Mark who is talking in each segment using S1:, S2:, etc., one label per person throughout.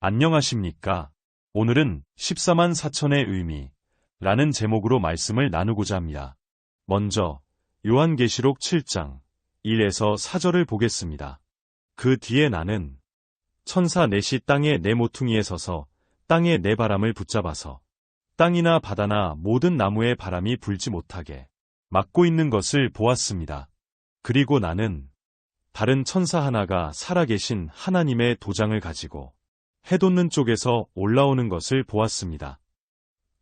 S1: 안녕하십니까. 오늘은 14만 4천의 의미 라는 제목으로 말씀을 나누고자 합니다. 먼저 요한계시록 7장 1에서 4절을 보겠습니다. 그 뒤에 나는 천사 넷이 땅의 네 모퉁이에 서서 땅의 네 바람을 붙잡아서 땅이나 바다나 모든 나무에 바람이 불지 못하게 막고 있는 것을 보았습니다. 그리고 나는 다른 천사 하나가 살아계신 하나님의 도장을 가지고 해돋는 쪽에서 올라오는 것을 보았습니다.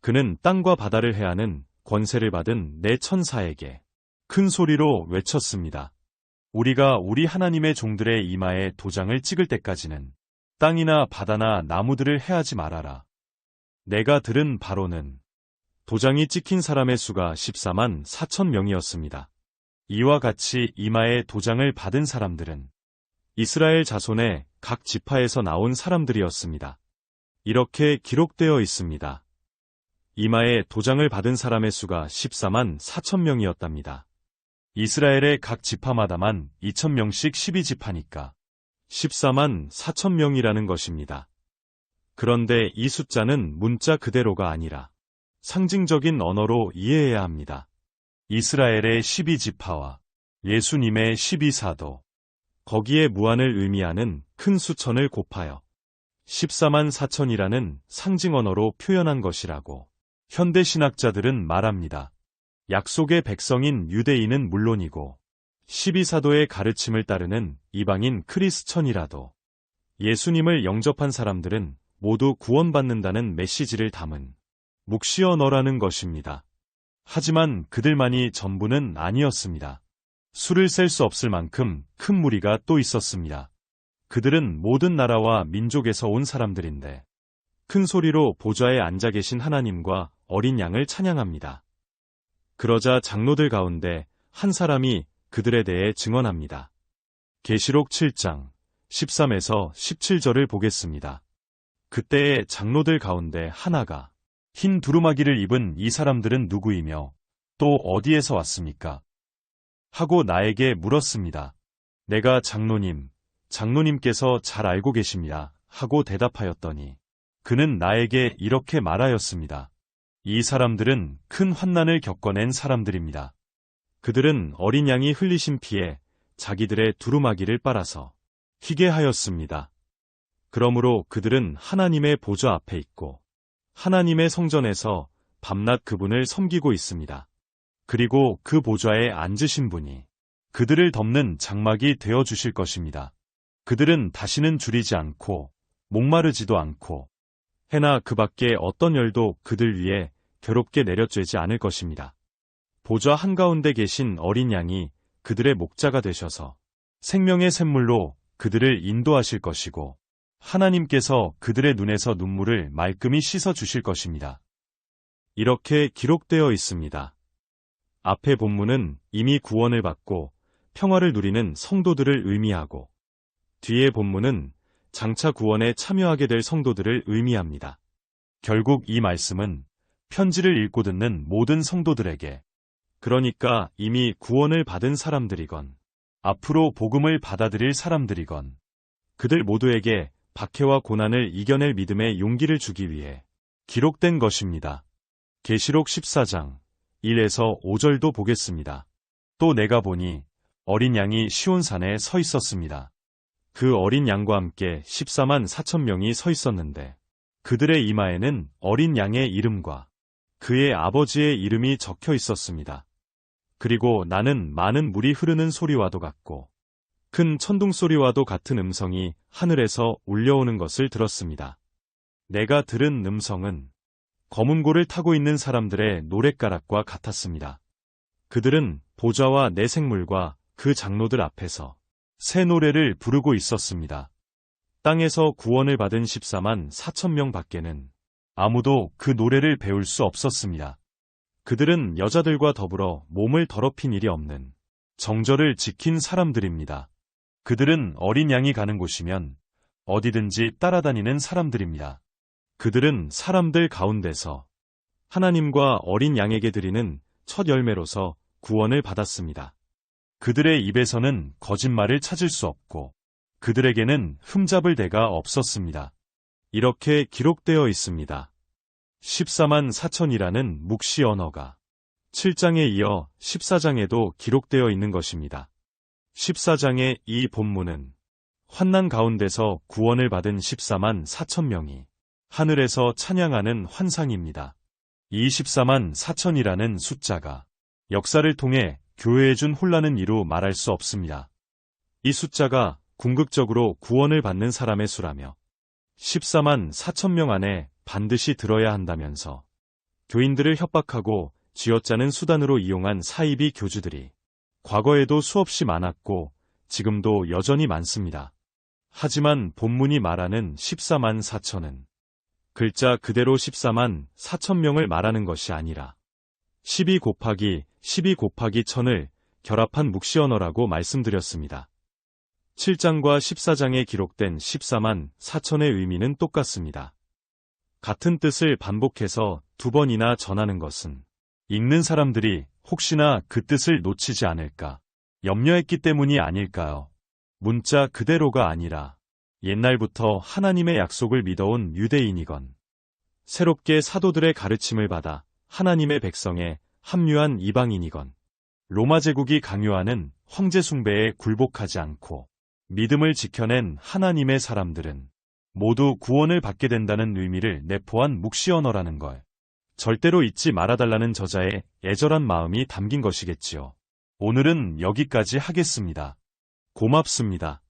S1: 그는 땅과 바다를 해하는 권세를 받은 내 천사에게 큰 소리로 외쳤습니다. 우리가 우리 하나님의 종들의 이마에 도장을 찍을 때까지는 땅이나 바다나 나무들을 해하지 말아라. 내가 들은 바로는 도장이 찍힌 사람의 수가 14만 4천 명이었습니다. 이와 같이 이마에 도장을 받은 사람들은 이스라엘 자손의 각 지파에서 나온 사람들이었습니다. 이렇게 기록되어 있습니다. 이마에 도장을 받은 사람의 수가 14만 4천 명이었답니다. 이스라엘의 각 지파마다만 2천 명씩 12지파니까 14만 4천 명이라는 것입니다. 그런데 이 숫자는 문자 그대로가 아니라 상징적인 언어로 이해해야 합니다. 이스라엘의 12지파와 예수님의 12사도, 거기에 무한을 의미하는 큰 수천을 곱하여 14만 4천이라는 상징 언어로 표현한 것이라고 현대 신학자들은 말합니다. 약속의 백성인 유대인은 물론이고 12사도의 가르침을 따르는 이방인 크리스천이라도 예수님을 영접한 사람들은 모두 구원받는다는 메시지를 담은 묵시 언어라는 것입니다. 하지만 그들만이 전부는 아니었습니다. 수를 셀 수 없을 만큼 큰 무리가 또 있었습니다. 그들은 모든 나라와 민족에서 온 사람들인데 큰 소리로 보좌에 앉아 계신 하나님과 어린 양을 찬양합니다. 그러자 장로들 가운데 한 사람이 그들에 대해 증언합니다. 계시록 7장 13에서 17절을 보겠습니다. 그때의 장로들 가운데 하나가 흰 두루마기를 입은 이 사람들은 누구이며 또 어디에서 왔습니까? 하고 나에게 물었습니다. 내가 장로님, 장로님께서 잘 알고 계십니다. 하고 대답하였더니 그는 나에게 이렇게 말하였습니다. 이 사람들은 큰 환난을 겪어낸 사람들입니다. 그들은 어린 양이 흘리신 피에 자기들의 두루마기를 빨아서 희게 하였습니다. 그러므로 그들은 하나님의 보좌 앞에 있고 하나님의 성전에서 밤낮 그분을 섬기고 있습니다. 그리고 그 보좌에 앉으신 분이 그들을 덮는 장막이 되어 주실 것입니다. 그들은 다시는 줄이지 않고 목마르지도 않고 해나 그 밖에 어떤 열도 그들 위에 괴롭게 내려쬐지 않을 것입니다. 보좌 한가운데 계신 어린 양이 그들의 목자가 되셔서 생명의 샘물로 그들을 인도하실 것이고 하나님께서 그들의 눈에서 눈물을 말끔히 씻어 주실 것입니다. 이렇게 기록되어 있습니다. 앞의 본문은 이미 구원을 받고 평화를 누리는 성도들을 의미하고 뒤의 본문은 장차 구원에 참여하게 될 성도들을 의미합니다. 결국 이 말씀은 편지를 읽고 듣는 모든 성도들에게 그러니까 이미 구원을 받은 사람들이건 앞으로 복음을 받아들일 사람들이건 그들 모두에게 박해와 고난을 이겨낼 믿음의 용기를 주기 위해 기록된 것입니다. 계시록 14장 1에서 5절도 보겠습니다. 또 내가 보니 어린 양이 시온산에 서 있었습니다. 그 어린 양과 함께 14만 4천 명이 서 있었는데 그들의 이마에는 어린 양의 이름과 그의 아버지의 이름이 적혀 있었습니다. 그리고 나는 많은 물이 흐르는 소리와도 같고 큰 천둥 소리와도 같은 음성이 하늘에서 울려오는 것을 들었습니다. 내가 들은 음성은 검은 고를 타고 있는 사람들의 노랫가락과 같았습니다. 그들은 보좌와 내 생물과 그 장로들 앞에서 새 노래를 부르고 있었습니다. 땅에서 구원을 받은 14만 4천 명 밖에는 아무도 그 노래를 배울 수 없었습니다. 그들은 여자들과 더불어 몸을 더럽힌 일이 없는 정절을 지킨 사람들입니다. 그들은 어린 양이 가는 곳이면 어디든지 따라다니는 사람들입니다. 그들은 사람들 가운데서 하나님과 어린 양에게 드리는 첫 열매로서 구원을 받았습니다. 그들의 입에서는 거짓말을 찾을 수 없고 그들에게는 흠잡을 데가 없었습니다. 이렇게 기록되어 있습니다. 14만 4천이라는 묵시 언어가 7장에 이어 14장에도 기록되어 있는 것입니다. 14장의 이 본문은 환난 가운데서 구원을 받은 14만 4천 명이 하늘에서 찬양하는 환상입니다. 이 14만 4천이라는 숫자가 역사를 통해 교회에 준 혼란은 이루 말할 수 없습니다. 이 숫자가 궁극적으로 구원을 받는 사람의 수라며 14만 4천 명 안에 반드시 들어야 한다면서 교인들을 협박하고 쥐어짜는 수단으로 이용한 사이비 교주들이 과거에도 수없이 많았고 지금도 여전히 많습니다. 하지만 본문이 말하는 14만 4천은 글자 그대로 14만 4천 명을 말하는 것이 아니라 12 곱하기 12 곱하기 1000을 결합한 묵시 언어라고 말씀드렸습니다. 7장과 14장에 기록된 14만 4천의 의미는 똑같습니다. 같은 뜻을 반복해서 두 번이나 전하는 것은 읽는 사람들이 혹시나 그 뜻을 놓치지 않을까 염려했기 때문이 아닐까요? 문자 그대로가 아니라 옛날부터 하나님의 약속을 믿어온 유대인이건 새롭게 사도들의 가르침을 받아 하나님의 백성에 합류한 이방인이건 로마 제국이 강요하는 황제 숭배에 굴복하지 않고 믿음을 지켜낸 하나님의 사람들은 모두 구원을 받게 된다는 의미를 내포한 묵시 언어라는 걸 절대로 잊지 말아달라는 저자의 애절한 마음이 담긴 것이겠지요. 오늘은 여기까지 하겠습니다. 고맙습니다.